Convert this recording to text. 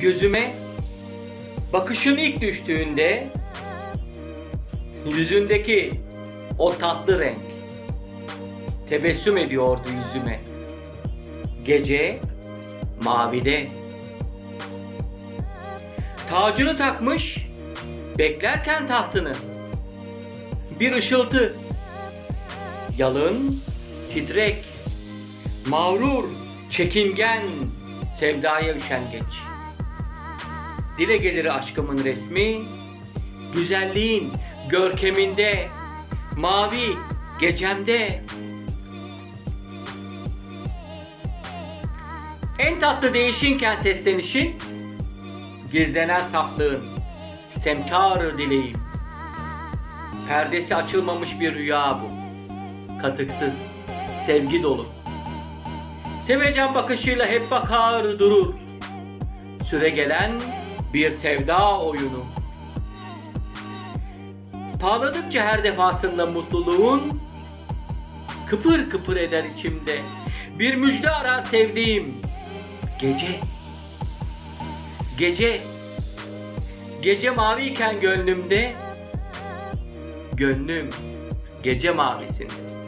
Gözüme bakışın ilk düştüğünde yüzündeki o tatlı renk tebessüm ediyordu yüzüme. Gece mavide. Tacını takmış, beklerken tahtını. Bir ışıltı. Yalın, titrek, mağrur, çekingen, sevdaya üşengeç. Dile gelir aşkımın resmi, güzelliğin görkeminde, mavi gecemde. En tatlı değişinken seslenişin, gizlenen saflığın, sitemkar dileğim. Perdesi açılmamış bir rüya bu. Katıksız, sevgi dolu. Sevecen bakışıyla hep bakar durur. Süre gelen bir sevda oyunu. Parladıkça her defasında mutluluğun kıpır kıpır eder içimde. Bir müjde arar sevdiğim. Gece. Gece. Gece maviyken gönlümde. Gönlüm gece mavisinde.